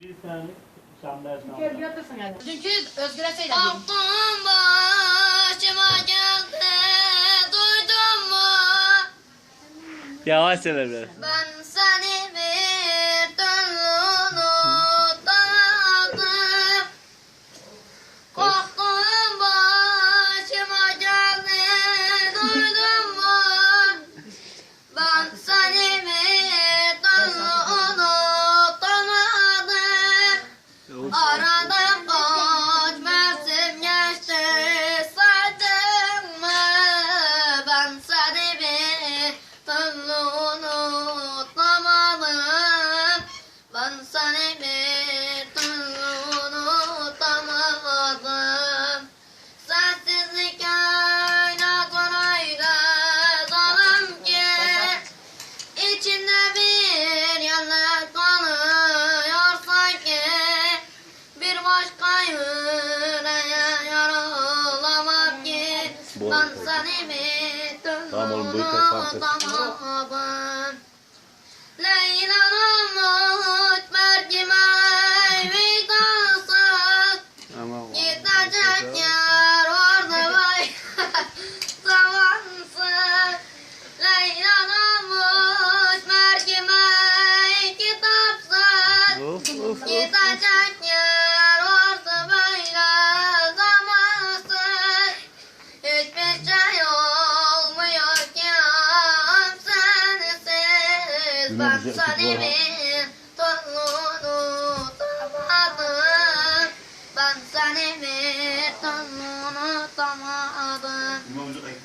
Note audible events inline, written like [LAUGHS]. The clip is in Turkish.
Bir senelik sandalye Çünkü yani. Özgür'e dedim. Aklım başıma geldi duydun mu? Yavaş söyle biraz. Ben seni bir seni bir türlü Tamam oğlum, bu yukarı tamam, ses. Ama Gidecek yer vardı vay. [LAUGHS] Zamansız Leyla'nın muş mercimeği kitapsız Of of of. Gidecek Hiçbir olmuyor ki sensiz Baksan emin tozunu tamadım Baksan emin tozunu tamadım